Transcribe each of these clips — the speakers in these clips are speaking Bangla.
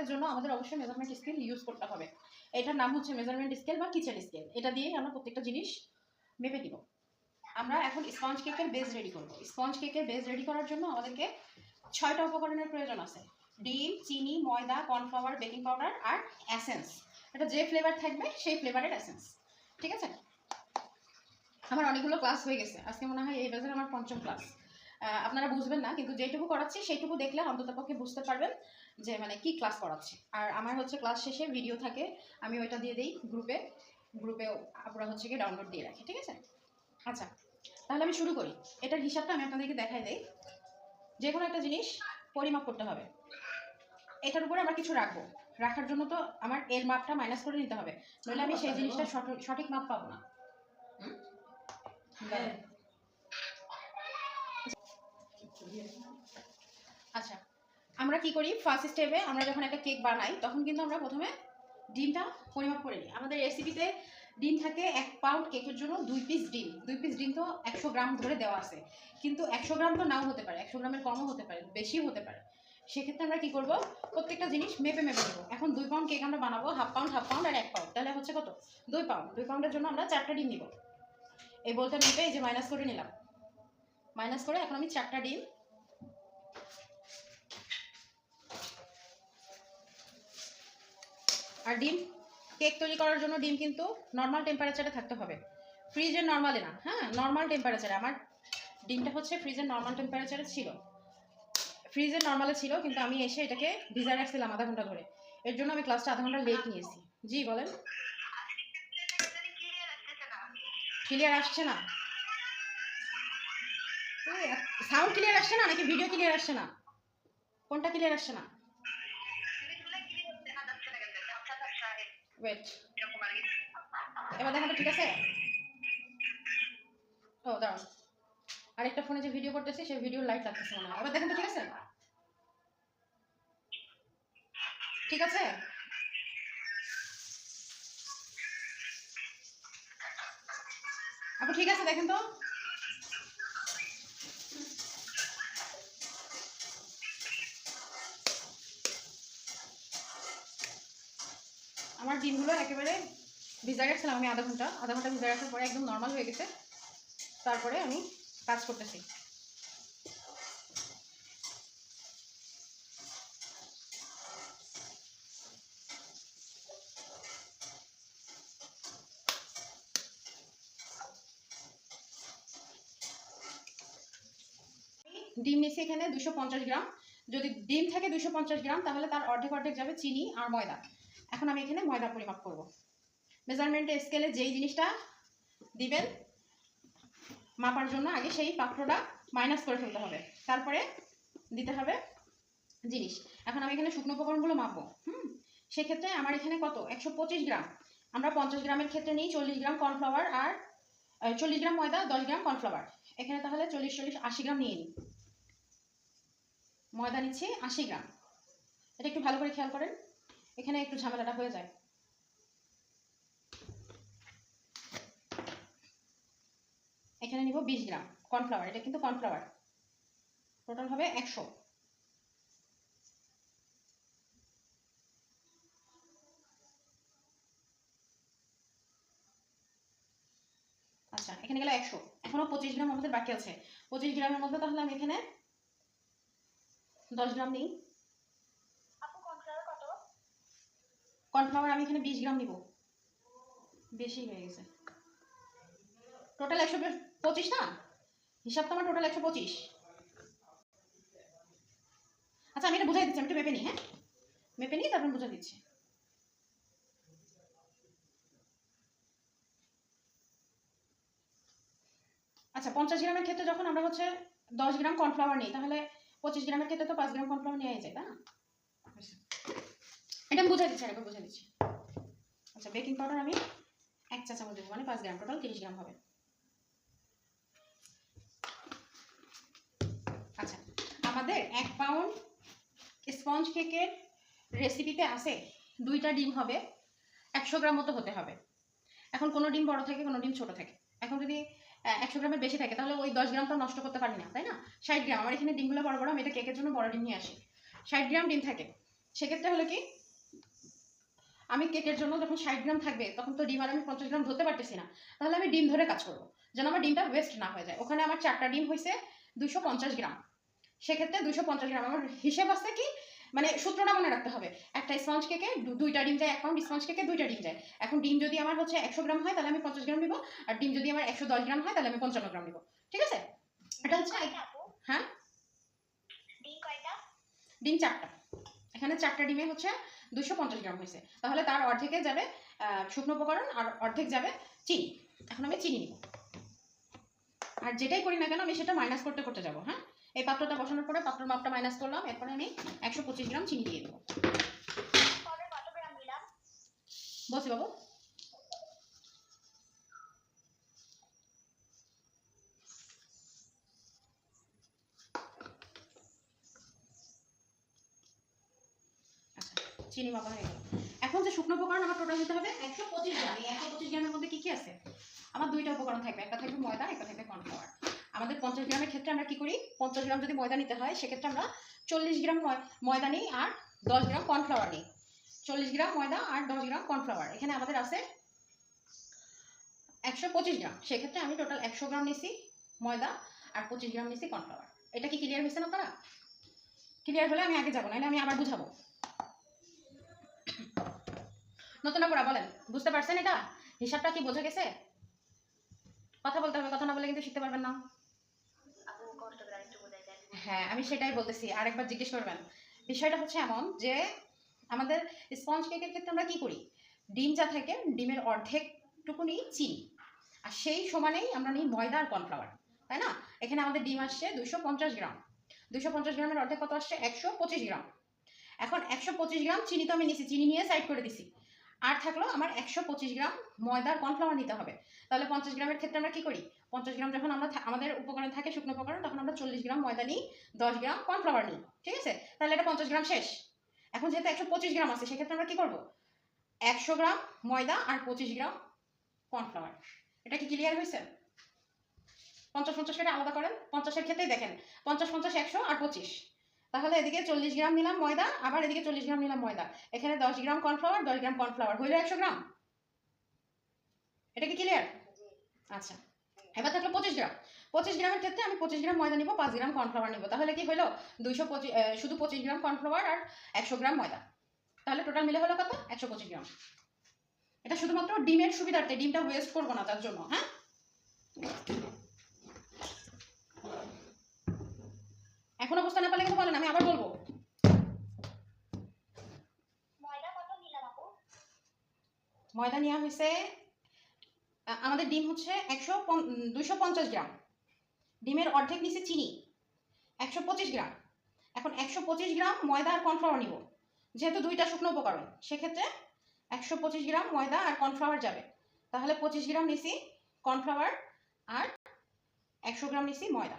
পরিমাপের জন্য আমাদের অবশ্যই মেজারমেন্ট স্কেল ইউজ করতে হবে। এটার নাম হচ্ছে মেজারমেন্ট স্কেল বা কিচেন স্কেল এটা দিয়েই আমরা প্রত্যেকটা জিনিস মেপে দিব আমরা এখন স্পঞ্জ কেকের বেস রেডি করব। স্পঞ্জ কেকের বেস রেডি করার জন্য আমাদেরকে ছয়টা উপকরণের প্রয়োজন আছে। ডিম, চিনি, ময়দা কর্নফ্লাওয়ার বেকিং পাউডার আর অ্যাসেন্স এটা যে ফ্লেভার থাকবে সেই ফ্লেভারের অ্যাসেন্স ঠিক আছে? আমার অনেকগুলো ক্লাস হয়ে গেছে। আজকে মনে হয় এই বেজের আমার পঞ্চম ক্লাস আপনারা বুঝবেন না, কিন্তু যেটুকু করাচ্ছি সেইটুকু দেখলে অন্ততপক্ষে বুঝতে পারবেন। যে মানে কি ক্লাস করাচ্ছি আর আমার হচ্ছে ক্লাস শেষে ভিডিও থাকে আমি ওইটা দিয়ে দিই গ্রুপে গ্রুপে আমরা হচ্ছে কি ডাউনলোড দিয়ে রাখি ঠিক আছে? আচ্ছা তাহলে আমি শুরু করি। এটার হিসাবটা আমি আপনাদেরকে দেখাই দিই। যে কোনো একটা জিনিস পরিমাপ করতে হবে। এটার উপরে আমরা কিছু রাখব। রাখার জন্য তো আমার এর মাপটা মাইনাস করে নিতে হবে। নইলে আমি সেই জিনিসটা সঠিক- সঠিক মাপ পাবো না। হ্যাঁ। আচ্ছা আমরা কি করি? ফার্স্ট স্টেপে আমরা যখন একটা কেক বানাই, তখন কিন্তু আমরা প্রথমে ডিমটা পরিমাপ করে নিই। আমাদের রেসিপিতে ডিম থাকে এক পাউন্ড কেকের জন্য দুই পিস ডিম। দুই পিস ডিম তো একশো গ্রাম ধরে দেওয়া আছে। কিন্তু একশো গ্রাম তো নাও হতে পারে, একশো গ্রামের কমও হতে পারে, বেশিও হতে পারে। সেক্ষেত্রে আমরা কি করব? প্রত্যেকটা জিনিস মেপে মেপে নেব। এখন দুই পাউন্ড কেক আমরা বানাবো হাফ পাউন্ড হাফ পাউন্ড আর এক পাউন্ড তাহলে হচ্ছে কত? দুই পাউন্ড দুই পাউন্ডের জন্য আমরা চারটা ডিম নিব। এই বলতে মেপে এই যে মাইনাস করে নিলাম। মাইনাস করে এখন আমি চারটা ডিম আর ডিম, কেক তৈরি করার জন্য ডিম কিন্তু নর্মাল টেম্পারেচারে থাকতে হবে। ফ্রিজের নর্মালে না হ্যাঁ নর্মাল টেম্পারেচারে আমার ডিমটা হচ্ছে ফ্রিজের নর্মাল টেম্পারেচারে ছিল। ফ্রিজের নর্মালে ছিল, কিন্তু আমি এসে এটাকে ভিজায় রাখছিলাম আধা ঘণ্টা ধরে। এর জন্য আমি ক্লাসটা আধা ঘণ্টা লেট নিয়েছি। জি, বলেন। ক্লিয়ার আসছে না? সাউন্ড ক্লিয়ার আসছে না নাকি? ভিডিও ক্লিয়ার আসছে না? কোনটা ক্লিয়ার আসছে না? ওয়েট এবার দেখা ঠিক আছে? ও দাঁড়ান আরেকটা ফোনে যে ভিডিও করতেছি, সেই ভিডিও লাইট লাগতেছে মনে হয়। এবার দেখেন তো, ঠিক আছে? ঠিক আছে? আপু, ঠিক আছে, দেখেন তো? আমার ডিমগুলো একেবারে ভিজা রাখছিলাম আমি আধা ঘণ্টা আধা ঘণ্টা ভিজা রাখার পরে একদম নর্মাল হয়ে গেছে। তারপরে আমি কাজ করতেছি। ডিম নিচ্ছি এখানে দুশো গ্রাম। যদি ডিম থাকে দুশো গ্রাম, তাহলে তার অর্ধেক অর্ধেক যাবে চিনি আর ময়দা। এখন আমি এখানে ময়দা পরিমাপ করব। মেজারমেন্ট স্কেলে যেই জিনিসটা দিবেন, মাপার জন্য আগে সেই পাত্রটা মাইনাস করে ফেলতে হবে। তারপরে দিতে হবে জিনিস। এখন আমি এখানে শুকনো উপকরণগুলো মাপবো, হুম? সেক্ষেত্রে আমার এখানে কত? একশো পঁচিশ গ্রাম। আমরা পঞ্চাশ গ্রামের ক্ষেত্রে নিই চল্লিশ গ্রাম কর্নফ্লাওয়ার আর চল্লিশ গ্রাম ময়দা, দশ গ্রাম কর্নফ্লাওয়ার। এখানে তাহলে চল্লিশ চল্লিশ, আশি গ্রাম নিয়ে নিই। ময়দা নিচ্ছি আশি গ্রাম। এটা একটু ভালো করে খেয়াল করেন। এখানে একটু ঝামেলাটা হয়ে যায়। এখানে নিব বিশ গ্রাম, কর্নফ্লাওয়ার, এটা কিন্তু কর্নফ্লাওয়ার। টোটাল হবে একশো। আচ্ছা এখানে গেলে একশো। এখনও পঁচিশ গ্রাম আমাদের বাকি আছে। পঁচিশ গ্রামের মধ্যে তাহলে আমি এখানে দশ গ্রাম নিই। কর্নফ্লাওয়ার আমি এখানে বিশ গ্রাম নিব বেশি হয়ে গেছে। টোটাল একশো পঁচিশ না? হিসাব তো আমার টোটাল একশো পঁচিশ। আচ্ছা আমি এটা বুঝাই দিচ্ছি, আমি একটু মেপে নিই হ্যাঁ? মেপে নিই তারপর বুঝাই দিচ্ছি। আচ্ছা পঞ্চাশ গ্রামের ক্ষেত্রে যখন আমরা হচ্ছে দশ গ্রাম কর্নফ্লাওয়ার নিই, তাহলে পঁচিশ গ্রামের ক্ষেত্রে তো পাঁচ গ্রাম কর্নফ্লাওয়ার নেওয়া যায়, তাই না? এটা আমি বুঝাই দিচ্ছি, আরেকবার বুঝাই দিচ্ছি। আচ্ছা বেকিং পাউডার আমি এক চা চামচ দেবো মানে পাঁচ গ্রাম টোটাল তিরিশ গ্রাম হবে। আচ্ছা আমাদের এক পাউন্ড স্পঞ্জ কেকের রেসিপিতে আছে, দুইটা ডিম হবে, একশো গ্রাম মতো হতে হবে। এখন কোনো ডিম বড় থাকে, কোনো ডিম ছোট থাকে। এখন যদি একশো গ্রামের বেশি থাকে, তাহলে ওই দশ গ্রাম তো নষ্ট করতে পারি না, তাই না? ষাট গ্রাম, আমার এখানে ডিমগুলো বড় বড়, আমি এটা কেকের জন্য বড় ডিম নিয়ে আসি। ষাট গ্রাম ডিম থাকে। সেক্ষেত্রে হলো কি আমি কেকের জন্য যখন ষাট গ্রাম থাকবে তখন তো ডিম আর আমি পঞ্চাশ গ্রাম ধরতে পারতেছি না। তাহলে আমি ডিম ধরে কাজ করব। যেন আমার ডিমটা ওয়েস্ট না হয়ে যায়। ওখানে আমার চারটা ডিম হয়েছে দুশো পঞ্চাশ গ্রাম। সেক্ষেত্রে দুশো পঞ্চাশ গ্রাম। আমার হিসেব আছে কি? মানে সূত্রটা মনে রাখতে হবে। একটা স্পঞ্জ কেকে দুইটা ডিম যায় এক পাউন্ড স্পঞ্জ কেকে দুইটা ডিম যায়। এখন ডিম যদি আমার হচ্ছে একশো গ্রাম হয় তাহলে আমি পঞ্চাশ গ্রাম নিব। আর ডিম যদি আমার একশো দশ গ্রাম হয় তাহলে আমি পঞ্চান্ন গ্রাম নিব। ঠিক আছে? এটা হচ্ছে হ্যাঁ? ডিম চারটা। এখানে চারটা ডিমে হচ্ছে দুশো পঞ্চাশ গ্রাম হয়েছে। তাহলে তার অর্ধেকে যাবে শুকনো উপকরণ আর অর্ধেক যাবে চিনি। এখন আমি চিনি নিব। আর যেটাই করি না কেন আমি সেটা মাইনাস করতে করতে যাব হ্যাঁ? এই পাত্রটা বসানোর পরে পাত্রের মাপটা মাইনাস করলাম এরপরে আমি একশো পঁচিশ গ্রাম চিনি দিয়ে দেবো। বসি বাবু আচ্ছা চিনি মাপা হয়ে গেল। এখন যে শুকনো উপকরণ আমার টোটাল দিতে হবে একশো পঁচিশ গ্রাম। এই একশো পঁচিশ গ্রামের মধ্যে কি কি আছে? আমার দুইটা উপকরণ থাকবে, একটা থাকবে ময়দা, একটা থাকবে কর্নফ্লাওয়ার আমাদের পঞ্চাশ গ্রামের ক্ষেত্রে আমরা কি করি? পঞ্চাশ গ্রাম যদি ময়দা নিতে হয়, সেক্ষেত্রে আমরা চল্লিশ গ্রাম ময়দা নিই আর দশ গ্রাম কর্নফ্লাওয়ার নিই। চল্লিশ গ্রাম ময়দা আর দশ গ্রাম কর্নফ্লাওয়ার এখানে আমাদের আছে একশো পঁচিশ গ্রাম। সেক্ষেত্রে আমি টোটাল একশো গ্রাম নিছি ময়দা আর পঁচিশ গ্রাম নিছি কর্নফ্লাওয়ার এটা কি ক্লিয়ার হয়েছে না তারা ক্লিয়ার হলে আমি আগে যাব, নাহলে আমি আবার বুঝাবো। নতুন আপুরা বলেন বুঝতে পারছেন এটা? হিসাবটা কি বোঝা গেছে? কথা বলতে হবে কথা না বলে কিন্তু শিখতে পারবেন না। হ্যাঁ আমি সেটাই বলতেছি আরেকবার জিজ্ঞেস করবেন। বিষয়টা হচ্ছে এমন যে আমাদের স্পঞ্জ কেকের ক্ষেত্রে আমরা কি করি? ডিম যা থাকে ডিমের অর্ধেকটুকুনি চিনি। আর সেই সমানেই আমরা নিই ময়দা আর কর্নফ্লাওয়ার তাই না? এখানে আমাদের ডিম আসছে দুশো পঞ্চাশ গ্রাম। দুশো পঞ্চাশ গ্রামের অর্ধেক কত আসছে? একশো পঁচিশ গ্রাম। এখন একশো পঁচিশ গ্রাম চিনি তো আমি নিছি চিনি নিয়ে সাইড করে দিছি। আর থাকল আমার একশো পঁচিশ গ্রাম ময়দার কর্নফ্লাওয়ার নিতে হবে। তাহলে পঞ্চাশ গ্রামের ক্ষেত্রে আমরা কি করি? পঞ্চাশ গ্রাম যখন আমরা আমাদের উপকরণ থাকে শুকনো উপকরণ, তখন আমরা চল্লিশ গ্রাম ময়দা নিই, দশ গ্রাম কর্নফ্লাওয়ার নিই, ঠিক আছে? তাহলে এটা পঞ্চাশ গ্রাম শেষ। এখন যেহেতু একশো পঁচিশ গ্রাম আছে, সেক্ষেত্রে আমরা কি করব? একশো গ্রাম ময়দা আর পঁচিশ গ্রাম কর্নফ্লাওয়ার। এটা কি ক্লিয়ার হয়েছে? পঞ্চাশ পঞ্চাশ করে আলাদা করেন। পঞ্চাশের ক্ষেত্রেই দেখেন, পঞ্চাশ পঞ্চাশ একশো আর পঁচিশ। তাহলে এদিকে চল্লিশ গ্রাম নিলাম ময়দা আবার এদিকে চল্লিশ গ্রাম নিলাম ময়দা। এখানে দশ গ্রাম কর্নফ্লাওয়ার দশ গ্রাম কর্নফ্লাওয়ার। হইল একশো গ্রাম? এটা কি ক্লিয়ার আচ্ছা। এবার থাকল পঁচিশ গ্রাম। পঁচিশ গ্রামের ক্ষেত্রে আমি পঁচিশ গ্রাম ময়দা নিব পাঁচ গ্রাম কর্নফ্লাওয়ার নিব। তাহলে কি হলো? দুইশো পঁচিশ শুধু পঁচিশ গ্রাম কর্নফ্লাওয়ার আর একশো গ্রাম ময়দা। তাহলে টোটাল মিলে হলো কত? একশো পঁচিশ গ্রাম। এটা শুধুমাত্র ডিমের সুবিধার্থে ডিমটা ওয়েস্ট করব না তার জন্য হ্যাঁ? এখনও বুঝতে না পারলে কিন্তু বলেন আমি আবার বলব। ময়দা নেওয়া হয়েছে আমাদের ডিম হচ্ছে একশো দুশো পঞ্চাশ গ্রাম। ডিমের অর্ধেক নিচে চিনি একশো পঁচিশ গ্রাম। এখন একশো পঁচিশ গ্রাম ময়দা আর কর্নফ্লাওয়ার নিব। যেহেতু দুইটা শুকনো উপকরণ সেক্ষেত্রে একশো পঁচিশ গ্রাম ময়দা আর কর্নফ্লাওয়ার যাবে। তাহলে পঁচিশ গ্রাম নিছি কর্নফ্লাওয়ার আর একশো গ্রাম নিছি ময়দা।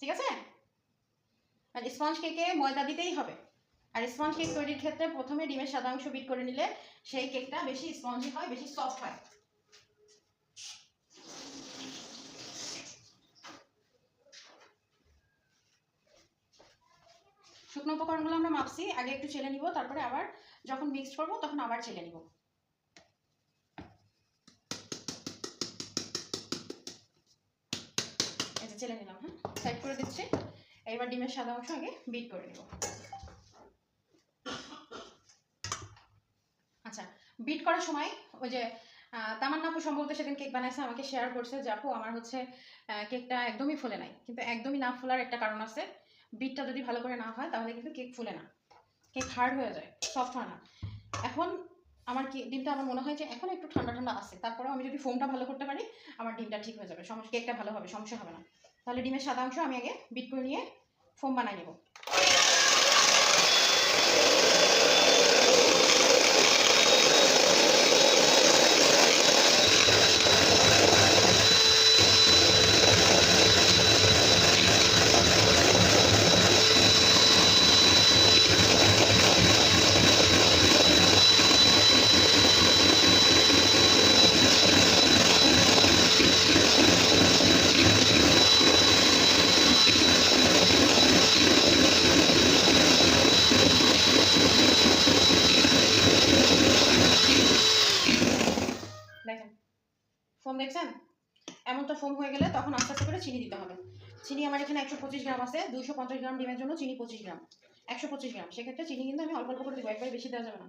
ঠিক আছে? আর স্পঞ্জ কেকে ময়দা দিতেই হবে। আর স্পঞ্জ কেক তৈরির ক্ষেত্রে প্রথমে ডিমের সাদা অংশ বিট করে নিলে সেই কেকটা বেশি স্পঞ্জি হয়, বেশি সফট হয়। শুকনো উপকরণগুলো আমরা মাপছি, আগে একটু চেলে নিব, তারপরে আবার যখন মিক্সড করব তখন আবার চেলে নিব। চেলে নিলাম হ্যাঁ সাইড করে দিচ্ছি। এবার ডিমের সাদা অংশ আগে বিট করে নিব। আচ্ছা বিট করার সময় ওই যে তামান্না আপু সম্ভবত সেদিন কেক বানাইছে, আমাকে শেয়ার করছে যে আপু, আমার হচ্ছে কেকটা একদমই ফুলে নাই। কিন্তু একদমই না ফোলার একটা কারণ আছে। বিটটা যদি ভালো করে না হয়, তাহলে কিন্তু কেক ফুলে না। কেক হার্ড হয়ে যায় সফট হয় না। এখন আমার কি, ডিমটা আমার মনে হয় যে এখন একটু ঠান্ডা ঠান্ডা আছে। তারপরেও আমি যদি ফোমটা ভালো করতে পারি, আমার ডিমটা ঠিক হয়ে যাবে। সমস্যা কেকটা ভালো হবে, সমস্যা হবে না। তাহলে ডিমের সাদা অংশ আমি আগে বিট করে নিয়ে ফোম বানাই নেব। হয়ে গেলে তখন আস্তে আস্তে করে চিনি দিতে হবে। চিনি আমার এখানে একশো পঁচিশ গ্রাম আছে, দুইশো পঞ্চাশ গ্রাম ডিমের জন্য চিনি পঁচিশ গ্রাম। একশো পঁচিশ গ্রাম। সেক্ষেত্রে চিনি কিন্তু আমি অল্প অল্প করে দেবো, একবারে বেশি দেওয়া যাবে না।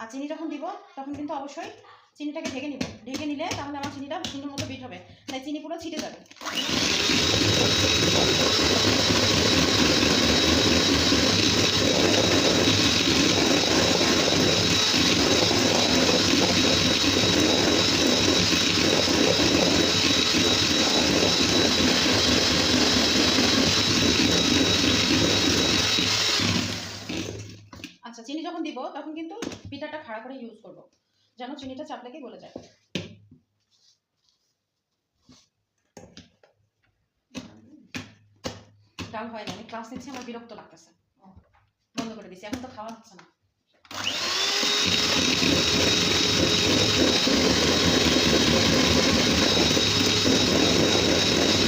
আর চিনি যখন দিব, তখন কিন্তু অবশ্যই চিনিটাকে ঢেকে নিব। ঢেকে নিলে তাহলে আমার চিনিটা সুন্দর মতো বিট হবে। তাই চিনি পুরো ছিটে যাবে আচ্ছা চিনি যখন দিব তখন কিন্তু খাড়া করে ইউজ করব। যেন চিনিটা চাপ লেগে গলে যায়। ডাল হয় না ক্লাস নিচ্ছি, আমার বিরক্ত লাগতেছে। বন্ধ করে দিছি, এখন তো খাওয়া হচ্ছে না। স্পঞ্জ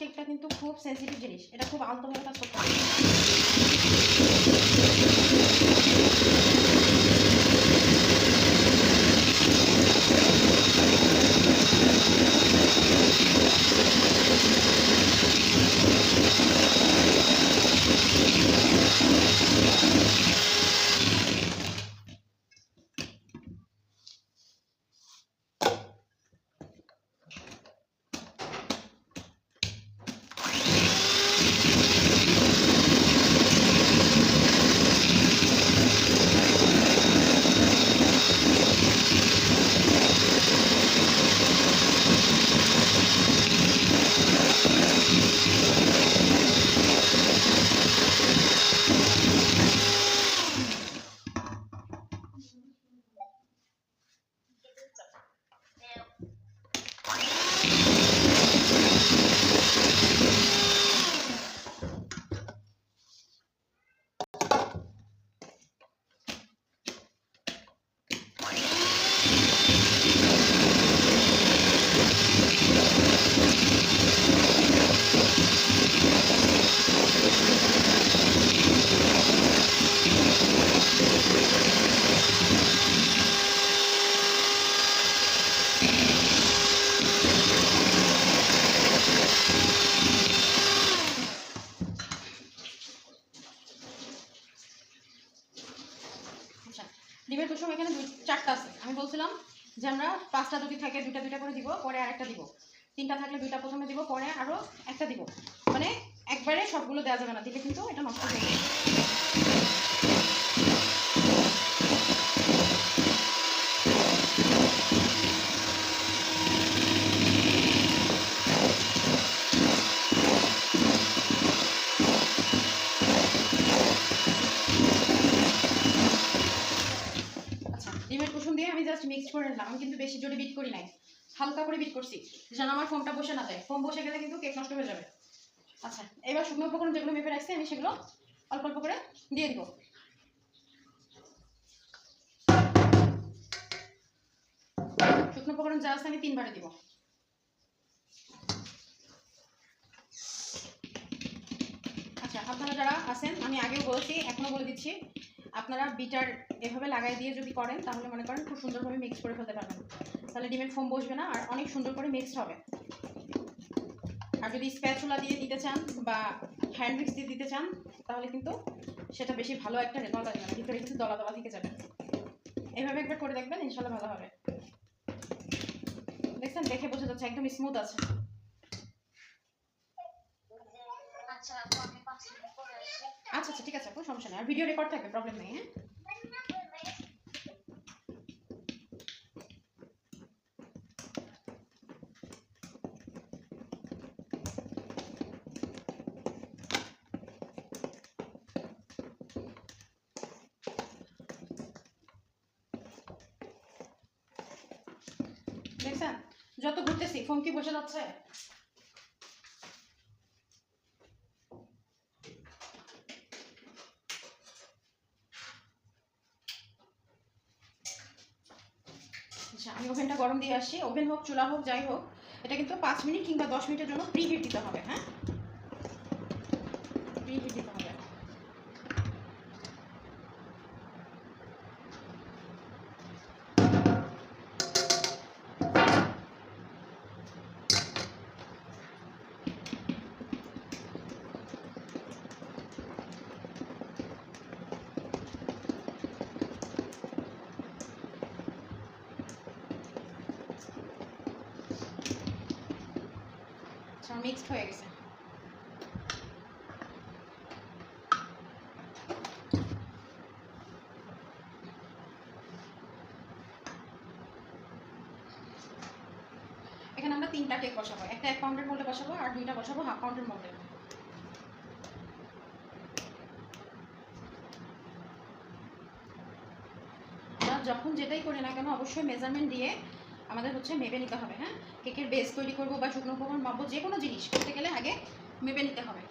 কেকটা কিন্তু খুব সেন্সিটিভ জিনিস। এটা খুব আলতো কাজ করতে হবে আচ্ছা ডিমের কুসুম এখানে দুই চারটা আছে আমি বলছিলাম যে আমরা পাঁচটা যদি থাকে দুইটা দুইটা করে দিব পরে আরেকটা দিব তিনটা থাকলে দুইটা প্রথমে দিব, পরে আরও একটা দিব। মানে একবারে সবগুলো দেওয়া যাবে না, দিলে কিন্তু এটা নষ্ট হয়ে যাবে। আচ্ছা দিয়ে আমি জাস্ট মিক্স করে নিলাম। আমি কিন্তু বেশি জোরে বিট করি নাই। হালকা করে বিট করছি, যেন আমার ফোমটা বসে না যায়। ফোম বসে গেলে কিন্তু কেক নষ্ট হয়ে যাবে। আচ্ছা এবার শুকনো উপকরণ যেগুলো মেপে রাখছি, আমি সেগুলো অল্প অল্প করে দিয়ে দিব। শুকনো উপকরণ যা আছে আমি তিনবারে দিব। আচ্ছা আপনারা যারা আছেন, আমি আগেও বলছি, এখনও বলে দিচ্ছি, আপনারা বিটার এভাবে লাগাই দিয়ে যদি করেন, তাহলে মনে করেন খুব সুন্দরভাবে মিক্স করে ফেলতে পারবেন। তাহলে ডিমের ফোম বসবে না আর অনেক সুন্দর করে মিক্সড হবে। আর যদি স্প্যাচুলা দিয়ে দিতে চান বা হ্যান্ড মিক্স দিয়ে দিতে চান তাহলে কিন্তু সেটা বেশি ভালো একটা রেজাল্ট আসবে না ভিতরে কিন্তু দলা দলা থেকে যাবে। এইভাবে একবার করে দেখবেন ইনশাল্লাহ ভালো হবে। দেখছেন? দেখে বোঝা যাচ্ছে একদম স্মুথ আছে। আচ্ছা আচ্ছা আচ্ছা ঠিক আছে কোনো সমস্যা নেই। আর ভিডিও রেকর্ড থাকবে প্রবলেম নেই হ্যাঁ? যাচ্ছে আচ্ছা আমি ওভেনটা গরম দিয়ে আসছি। ওভেন হোক, চুলা হোক, যাই হোক, এটা কিন্তু পাঁচ মিনিট কিংবা দশ মিনিটের জন্য প্রি হিট দিতে হবে হ্যাঁ? প্রি হিট দিতে হবে আচ্ছা মিক্সড হয়ে গেছে। এখানে আমরা তিনটা কেক বসাবো। একটা এক পাউন্ডের মোল্ডে বসাবো আর দুইটা বসাবো হাফ পাউন্ডের আমরা যখন যেটাই করি না কেন, অবশ্যই মেজারমেন্ট দিয়ে আমাদের হচ্ছে মেপে নিতে হবে হ্যাঁ? কেকের বেস তৈরি করব বা শুকনো উপকরণ মাপবো যে কোনো জিনিস করতে গেলে আগে মেপে নিতে হবে।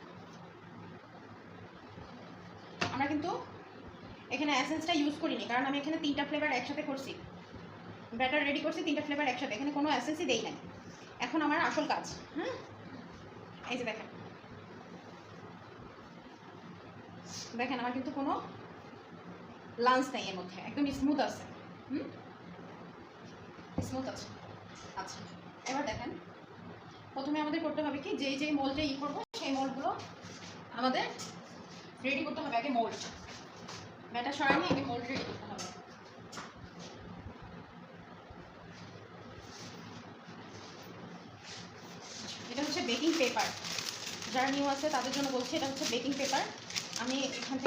আমরা কিন্তু এখানে অ্যাসেন্সটা ইউজ করিনি, কারণ আমি এখানে তিনটা ফ্লেভার একসাথে করছি। ব্যাটার রেডি করছি, তিনটা ফ্লেভার একসাথে, এখানে কোনো অ্যাসেন্সই দেই নাই। এখন আমার আসল কাজ হ্যাঁ এই যে দেখেন। দেখেন, আমার কিন্তু কোনো লাঞ্চ নেই এর মধ্যে একদম স্মুথ আছে, হুম? স্মুথ আছে। আচ্ছা এবার দেখেন। প্রথমে আমাদের করতে হবে কি, যেই যেই মোল্ডে ই করব, সেই মোল্ডগুলো আমাদের রেডি করতে হবে। আগে মোল্ড ব্যাটা সরানি আগে মোল্ড রেডি করতে হবে। এটা হচ্ছে বেকিং পেপার যারা নিউ আছে, তাদের জন্য বলছি, এটা হচ্ছে বেকিং পেপার আমি এখান